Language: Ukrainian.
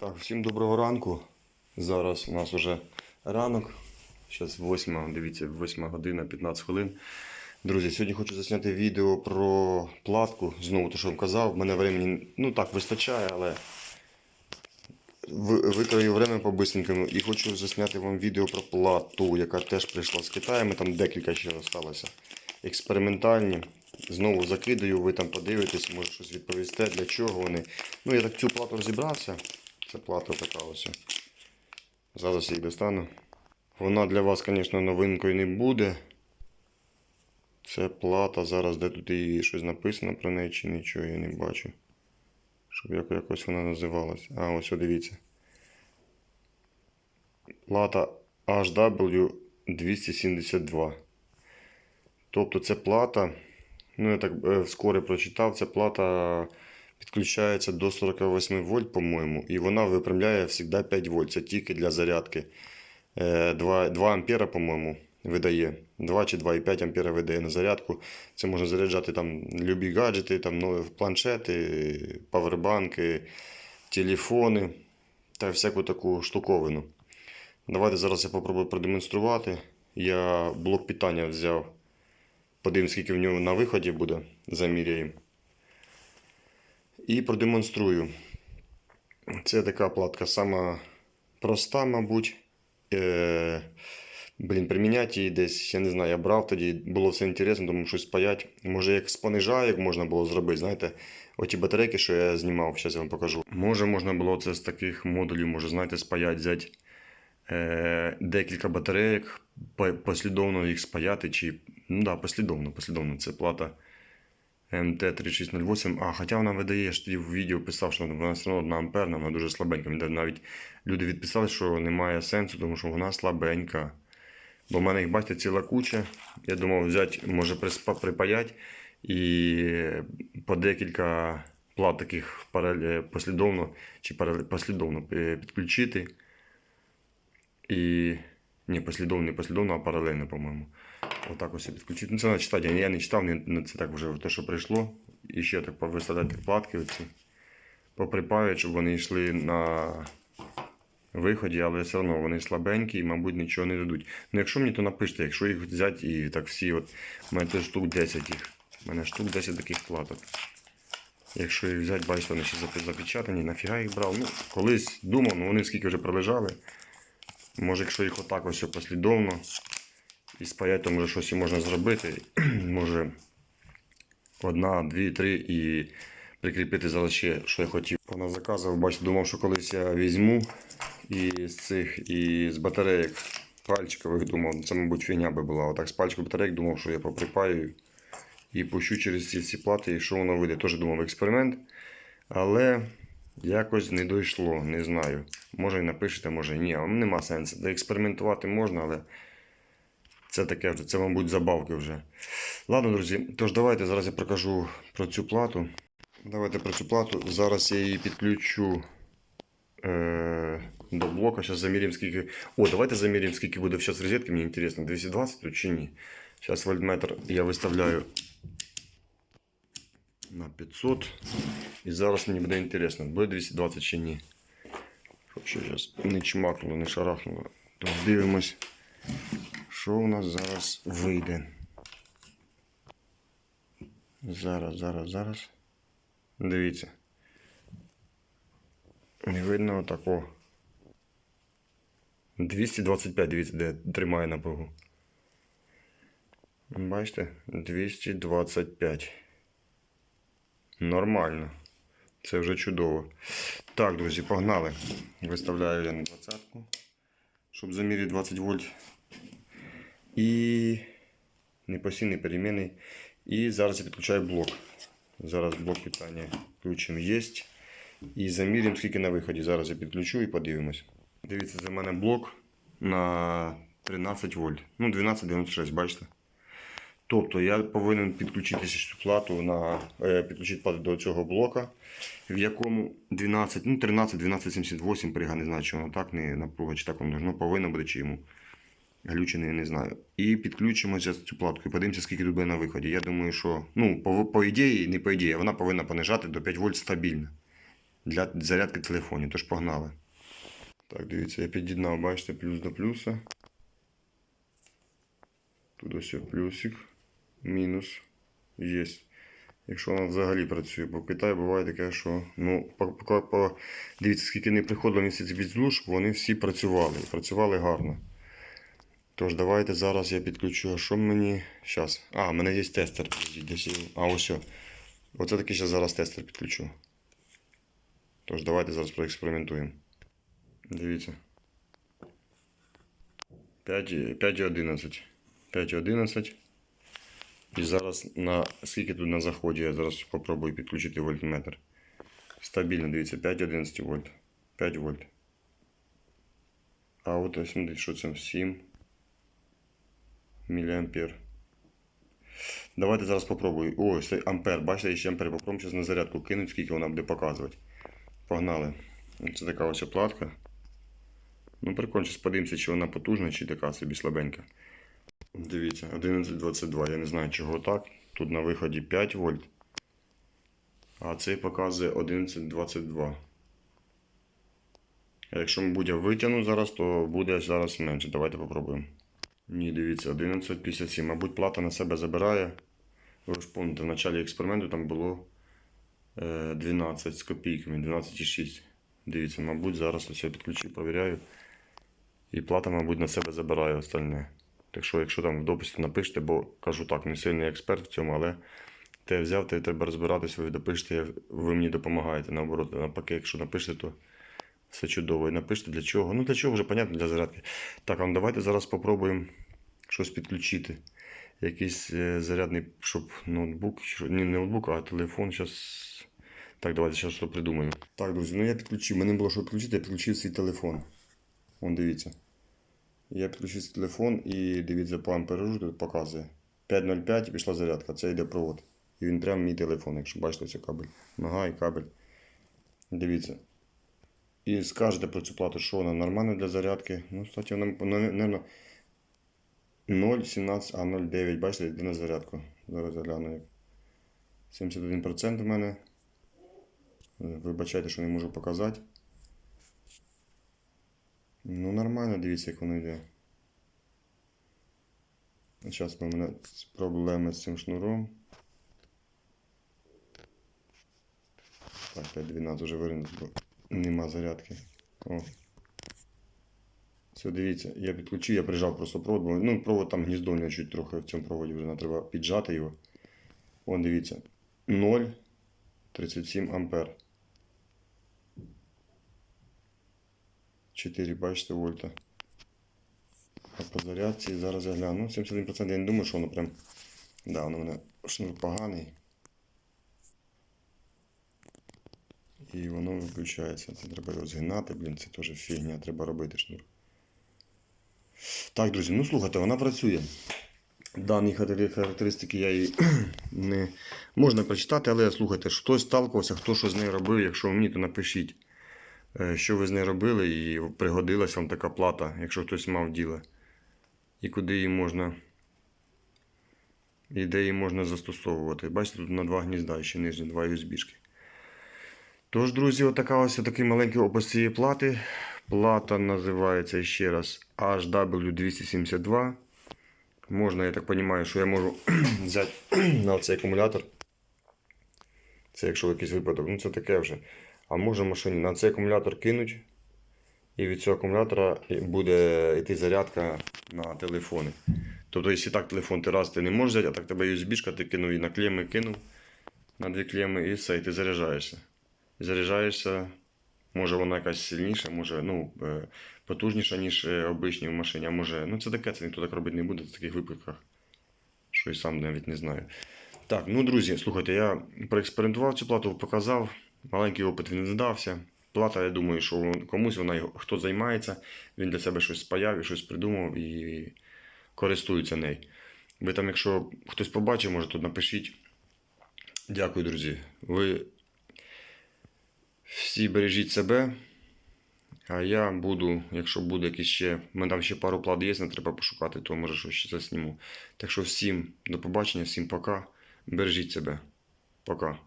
Так, всім доброго ранку. Зараз у нас уже ранок. Зараз 8, дивіться, 8 година, 15 хвилин. Друзі, сьогодні хочу засняти відео про платку. Знову те, що вам казав, в мене времени, ну так, вистачає, але ви- викраю время по-бистренькому і хочу засняти вам відео про плату, яка теж прийшла з Китаю. Ми там декілька ще залишилося. Експериментальні. Знову закидаю, ви там подивитесь, може щось відповісте, для чого вони. Ну, я так цю плату розібрався. Це плата така ось. Зараз її достану. Вона для вас, звісно, новинкою не буде. Це плата. Зараз де тут і щось написано про неї, чи нічого я не бачу. Щоб як- якось вона називалась. А, ось дивіться. Плата HW272. Тобто це плата. Ну, я так е, вскоре прочитав, ця плата підключається до 48 вольт, по-моєму, і вона випрямляє завжди 5 вольт. Це тільки для зарядки. Е, 2, 2 ампера, по-моєму, видає. 2 чи 2,5 ампера видає на зарядку. Це можна заряджати там любі гаджети, там, ну, планшети, павербанки, телефони та всяку таку штуковину. Давайте зараз я попробую продемонструвати. Я блок питання взяв. Подивимось, скільки в нього на виході буде. Заміряємо. І продемонструю. Це така платка сама проста, мабуть. Е, блін, приміняти її десь, я не знаю, я брав тоді, було все інтересно, тому щось паять. Може, як з понижаєк можна було зробити, знаєте, оті батарейки, що я знімав, зараз я вам покажу. Може, можна було це з таких модулів, може, знаєте, спаять, взяти е, декілька батарейок, послідовно їх спаяти, чи. Ну да, послідовно, послідовно. Це плата МТ3608. А, хоча вона видає, ж тоді в відео писав, що вона все одно 1 амперна, вона дуже слабенька. Навіть люди відписали, що немає сенсу, тому що вона слабенька. Бо в мене їх, бачите, ціла куча. Я думав взяти, може припаять і по декілька плат таких послідовно чи послідовно е, підключити. І. Ні, послідовно, не послідовно, а паралельно, по-моєму. Отак ось підключити. Ну, це треба читати. Я не читав, це так вже те, що прийшло. І ще так повиставляти платки оці. Поприпають, щоб вони йшли на виході, але все одно вони слабенькі і, мабуть, нічого не дадуть. Ну, якщо мені, то напишіть, якщо їх взяти і так всі, от, у мене штук 10 їх. У мене штук 10 таких платок. Якщо їх взяти, бачите, вони ще запечатані, нафіга їх брав. Ну, колись думав, ну вони скільки вже пролежали. Може, якщо їх отак ось послідовно і спаять, то може щось і можна зробити. може одна, дві, три і прикріпити зараз ще, що я хотів. Вона заказував, бачите, думав, що колись я візьму і з цих, і з батарейок пальчикових думав, це, мабуть, фігня би була. Отак з пальчикових батарейок думав, що я поприпаю і пущу через ці всі плати, і що воно вийде. Теж думав експеримент. Але якось не дійшло, не знаю. Може і напишете, може і ні. Нема сенсу. Експериментувати можна, але це таке вже, це, мабуть, забавки вже. Ладно, друзі, тож давайте зараз я покажу про цю плату. Давайте про цю плату. Зараз я її підключу е, до блока. Зараз заміряємо, скільки. О, давайте заміряємо, скільки буде зараз розетки. Мені цікаво, 220 тут чи ні. Зараз вольтметр я виставляю на 500. І зараз мені буде інтересно, буде 220 чи ні. Щоб зараз не чмакнуло, не шарахнуло. Тож дивимось, що у нас зараз вийде. Зараз, зараз, зараз. Дивіться. Не видно отако. 225, дивіться, де тримає напругу. Бачите? 225. Нормально. Це вже чудово. Так, друзі, погнали. Виставляю я на 20, щоб заміряти 20 вольт. І непосильний перемінний. І зараз я підключаю блок. Зараз блок питання включимо є. І заміряємо, скільки на виході. Зараз я підключу і подивимось. Дивіться, за мене блок на 13 вольт. Ну, 12,96, бачите? Тобто я повинен підключити цю плату на е, підключити плату до цього блока, в якому 12, ну 13, 1278 прига, не знаю, чи воно так не напруга, чи так воно должно повинно буде, чи йому глючений, я не знаю. І підключимо зараз цю платку і подивимося, скільки тут буде на виході. Я думаю, що ну, по, по ідеї, не по ідеї, вона повинна понижати до 5 вольт стабільно. для зарядки телефонів. Тож погнали. Так, дивіться, я під'єднав, бачите, плюс до плюса. Тут ось плюсик, мінус є. Якщо вона взагалі працює, бо в Китаї буває таке, що ну, дивіться, скільки не приходило місяць від злу, вони всі працювали. І працювали гарно. Тож, давайте зараз я підключу. А що мені. Зараз. А, в мене є тестер. А, ось. Оце такий ще зараз тестер підключу. Тож, давайте зараз проекспериментуємо. Дивіться. 5 і 5 і 11. 5 і 11. І зараз на скільки тут на заході, я зараз спробую підключити вольтметр. Стабільно, дивіться, 5-11 вольт. 5 вольт. А от ось смотрите, що це 7 міліампер. Давайте зараз попробую. О, це ампер. Бачите, ще ампер. Попробуємо зараз на зарядку кинуть, скільки вона буде показувати. Погнали. Це така ось платка. Ну, прикольно, зараз подивимося, чи вона потужна, чи така собі слабенька. Дивіться, 11.22. Я не знаю, чого так. Тут на виході 5 вольт. А цей показує 11.22. А якщо, я витягну зараз, то буде зараз менше. Давайте попробуємо. Ні, дивіться, 11.57. Мабуть, плата на себе забирає. Ви ж пам'ятаєте, в початку експерименту там було е, 12 з копійками, 12,6. Дивіться, мабуть, зараз ось я підключу, провіряю. І плата, мабуть, на себе забирає остальне. Так що, якщо там в дописі напишете, бо кажу так, не сильний експерт в цьому, але те взяв, те треба розбиратися, ви допишете, ви мені допомагаєте. Наоборот, навпаки, якщо напишете, то все чудово. І напишете для чого. Ну для чого вже понятно, для зарядки. Так, ну давайте зараз спробуємо щось підключити. Якийсь е, зарядний, щоб ноутбук, не ноутбук, а телефон. Зараз. Так, давайте зараз що придумаю. Так, друзі, ну я підключив. Мене було що підключити, я підключив свій телефон. Вон дивіться. Я підключив телефон і дивіться амперажу тут показує. 5.05 і пішла зарядка. Це йде провод. І він прямо мій телефон, якщо бачите це кабель. Нога і кабель. Дивіться. І скажете про цю плату, що вона нормальна для зарядки. Ну, кстати, вона, мабуть, 0,17, а 0,9. Бачите, йде на зарядку. Зараз я гляну. 71% в мене. Вибачайте, що не можу показати. Ну, нормально, дивіться, як воно йде. Зараз у мене проблеми з цим шнуром. Так, 5.12 вже виринув, бо нема зарядки. О. Все, дивіться, я підключив, я прижав просто провод, бо ну, провод там гніздольний чуть трохи в цьому проводі вже треба піджати його. Вон дивіться. 0,37 ампер. 4, бачите, вольта. А по зарядці зараз я гляну. Ну, 71% я не думаю, що воно прям. Да, воно в мене шнур поганий. І воно виключається. Це треба його згинати, блін, це теж фігня, треба робити шнур. Так, друзі, ну слухайте, вона працює. Дані характеристики я її не можна прочитати, але слухайте, хтось сталкувався, хто що з нею робив, якщо вміє, то напишіть, що ви з нею робили і пригодилась вам така плата, якщо хтось мав діло. І куди її можна. І де її можна застосовувати. Бачите, тут на два гнізда, ще нижні, два USB-шки. Тож, друзі, отака ось такий маленький опис цієї плати. Плата називається ще раз HW272. Можна, я так розумію, що я можу взяти на цей акумулятор. Це якщо якийсь випадок, ну це таке вже. А можна в машині на цей акумулятор кинуть. І від цього акумулятора буде йти зарядка на телефони. Тобто, якщо так телефон ти раз ти не можеш взяти, а так тебе USB-шка, ти кинув і на клеми кинув на дві клеми і все, і ти заряджаєшся. Заряджаєшся, може вона якась сильніша, може ну, е, потужніша, ніж е, обичні в машині, а може. Ну це таке, це ніхто так робити не буде в таких випадках. Що і сам навіть не знаю. Так, ну друзі, слухайте, я проекспериментував цю плату, показав. Маленький опит він здався. Плата, я думаю, що комусь вона хто займається, він для себе щось спаяв і щось придумав і користується нею. Ви там, якщо хтось побачив, може тут напишіть. Дякую, друзі. Ви всі бережіть себе. А я буду, якщо буде якісь ще. У мене там ще пару плат є, не треба пошукати, то може щось ще засніму. Так що всім до побачення, всім пока. Бережіть себе. Пока.